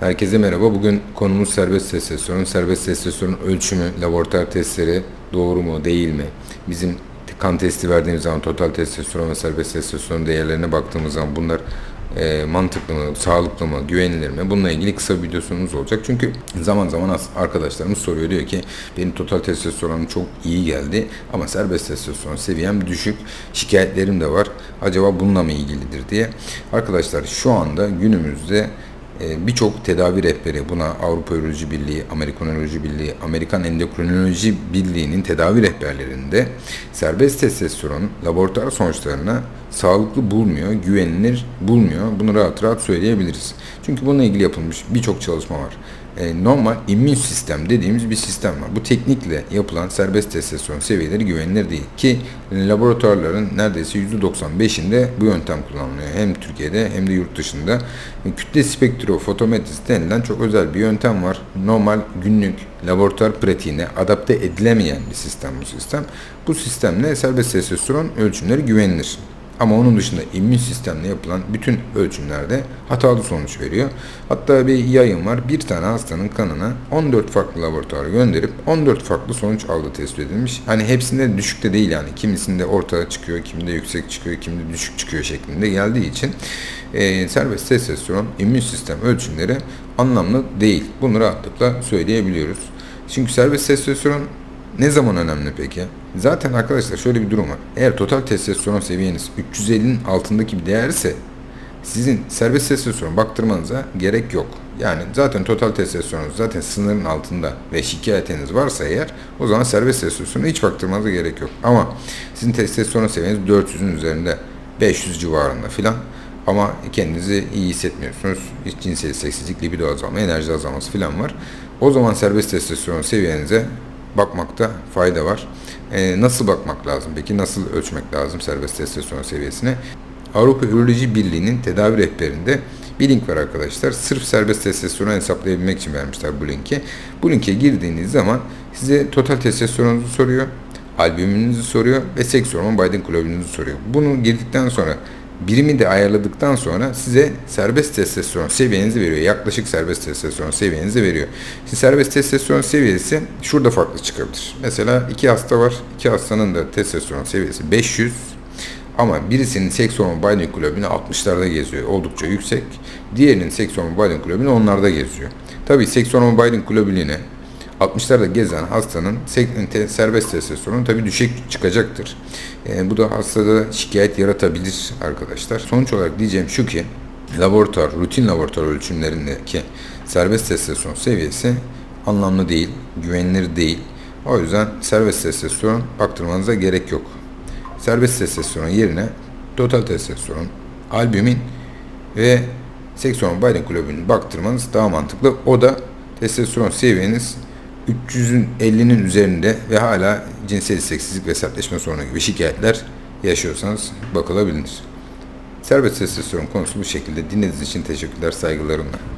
Herkese merhaba. Bugün konumuz serbest testosteron. Serbest testosteron ölçümü, laboratuvar testleri doğru mu, değil mi? Bizim kan testi verdiğimiz zaman total testosteron ve serbest testosteron değerlerine baktığımız zaman bunlar e, mantıklı mı, sağlıklı mı, güvenilir mi? Bununla ilgili kısa bir videosumuz olacak. Çünkü zaman zaman arkadaşlarımız soruyor diyor ki benim total testosteronum çok iyi geldi ama serbest testosteron seviyem düşük. Şikayetlerim de var. Acaba bununla mı ilgilidir diye. Arkadaşlar şu anda günümüzde birçok tedavi rehberi buna Avrupa Üroloji Birliği, Amerikan Üroloji Birliği, Amerikan Endokrinoloji Birliği'nin tedavi rehberlerinde serbest testosteron laboratuvar sonuçlarına sağlıklı bulmuyor, güvenilir bulmuyor. Bunu rahat rahat söyleyebiliriz. Çünkü bununla ilgili yapılmış birçok çalışma var. E, normal immün sistem dediğimiz bir sistem var. Bu teknikle yapılan serbest testosteron seviyeleri güvenilir değil. Ki laboratuvarların neredeyse %95'inde bu yöntem kullanılıyor. Hem Türkiye'de hem de yurt dışında. Kütle spektrofotometrisi denilen çok özel bir yöntem var. Normal günlük laboratuvar pratiğine adapte edilemeyen bir sistem bu sistem. Bu sistemle serbest testosteron ölçümleri güvenilir. Ama onun dışında immün sistemle yapılan bütün ölçümlerde hatalı sonuç veriyor. Hatta bir yayın var. Bir tane hastanın kanına 14 farklı laboratuvara gönderip 14 farklı sonuç aldığı tespit edilmiş. Hani hepsinde düşük de değil yani. Kimisinde ortaya çıkıyor, kiminde yüksek çıkıyor, kiminde düşük çıkıyor şeklinde geldiği için e, serbest testosteron immün sistem ölçümleri anlamlı değil. Bunu rahatlıkla söyleyebiliyoruz. Çünkü serbest testosteron ne zaman önemli peki? Zaten arkadaşlar şöyle bir durum var. Eğer total testosteron seviyeniz 350'nin altındaki bir değerse sizin serbest testosteron baktırmanıza gerek yok. Yani zaten total testosteron zaten sınırın altında ve şikayetiniz varsa eğer o zaman serbest testosterona hiç baktırmanıza gerek yok. Ama sizin testosteron seviyeniz 400'ün üzerinde 500 civarında filan ama kendinizi iyi hissetmiyorsunuz. Hiç cinsel seksizlik, libido azalma, enerji azalması filan var. O zaman serbest testosteron seviyenize bakmakta fayda var. Ee, nasıl bakmak lazım peki? Nasıl ölçmek lazım serbest testosteron seviyesini? Avrupa Üroloji Birliği'nin tedavi rehberinde bir link var arkadaşlar. Sırf serbest testosteron hesaplayabilmek için vermişler bu linki. Bu linke girdiğiniz zaman size total testosteronunuzu soruyor, albümünüzü soruyor ve seks hormon Biden globulünüzü soruyor. Bunu girdikten sonra birimi de ayarladıktan sonra size serbest testosteron seviyenizi veriyor. Yaklaşık serbest testosteron seviyenizi veriyor. Şimdi serbest testosteron seviyesi şurada farklı çıkabilir. Mesela iki hasta var. İki hastanın da testosteron seviyesi 500 ama birisinin seks hormonu binding globulini 60'larda geziyor. Oldukça yüksek. Diğerinin seks hormonu binding globulini onlarda geziyor. Tabii seks hormonu globulini 60'larda gezen hastanın serbest testosteronu tabii düşük çıkacaktır. E, bu da hastada şikayet yaratabilir arkadaşlar. Sonuç olarak diyeceğim şu ki laboratuvar, rutin laboratuvar ölçümlerindeki serbest testosteron seviyesi anlamlı değil, güvenilir değil. O yüzden serbest testosteron baktırmanıza gerek yok. Serbest testosteron yerine total testosteron, albümin ve seks hormonu Biden globulini baktırmanız daha mantıklı. O da testosteron seviyeniz 300'ün 50'nin üzerinde ve hala cinsel isteksizlik ve sertleşme sorunu gibi şikayetler yaşıyorsanız bakılabilir. Serbest testosteron konusu bu şekilde. Dinlediğiniz için teşekkürler, saygılarımla.